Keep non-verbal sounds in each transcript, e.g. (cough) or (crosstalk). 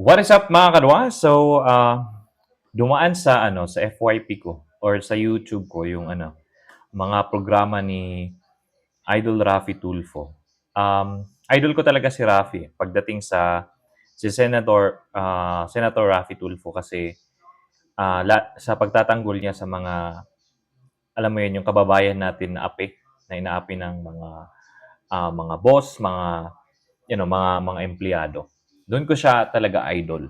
What is up mga kadwa? So, ah, dumaan sa ano sa FYP ko or sa YouTube ko yung ano, mga programa ni Idol Raffy Tulfo. Um, idol ko talaga si Raffy pagdating sa si Senator ah, Senator Raffy Tulfo kasi ah, la- sa pagtatanggol niya sa mga alam mo yun yung kababayan natin na api na inaapi ng mga ah, mga boss, mga you know, mga mga empleyado. Doon ko siya talaga idol.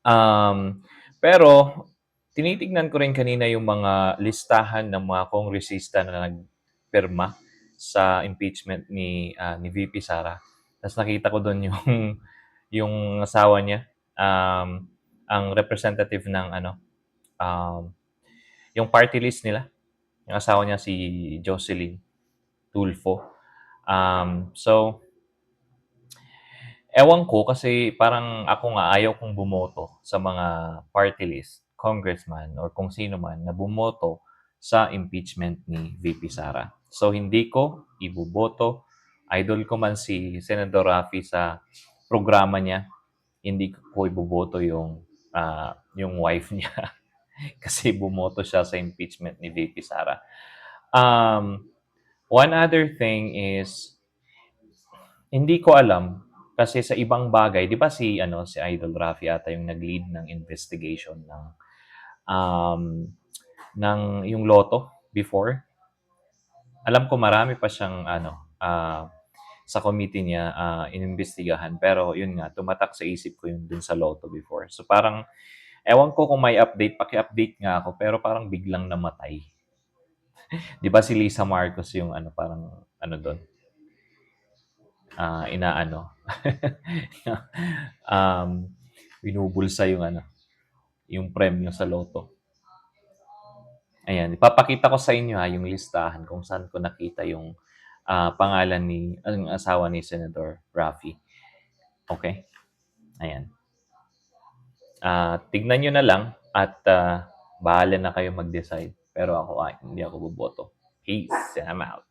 Um, pero tinitignan ko rin kanina yung mga listahan ng mga kongresista na nagpirma sa impeachment ni ah, ni VP Sara. Tapos nakita ko doon yung (laughs) yung asawa niya, um, ang representative ng ano, um, yung party list nila. Yung asawa niya si Jocelyn Tulfo. Um, so, ewan ko kasi parang ako nga ayaw kong bumoto sa mga party list, congressman or kung sino man na bumoto sa impeachment ni VP Sara. So, hindi ko ibuboto. Idol ko man si Senador Raffy sa programa niya. Hindi ko ibuboto yung ah, yung wife (laughs) niya kasi bumoto siya sa impeachment ni VP Sara. Um, one other thing is hindi ko alam kasi sa ibang bagay, 'di ba si ano si Idol Raffy ata yung nag-lead ng investigation ng um ng yung loto before. Alam ko marami pa siyang ano ah, sa committee niya ah, inimbestigahan pero yun nga tumatak sa isip ko yung dun sa loto before. So parang ewan ko kung may update, paki-update nga ako pero parang biglang namatay. (laughs) 'Di ba si Lisa Marcos yung ano parang ano doon? Ah, inaano. (laughs) um, binubulsa yung ano, yung premyo sa loto. Ayan, ipapakita ko sa inyo ha yung listahan kung saan ko nakita yung ah, pangalan ni ang asawa ni Senator Raffy. Okay? Ayan. Ah, tignan nyo na lang at ah, bahala na kayo mag-decide. Pero ako ay hindi ako boboto. Peace. I'm out.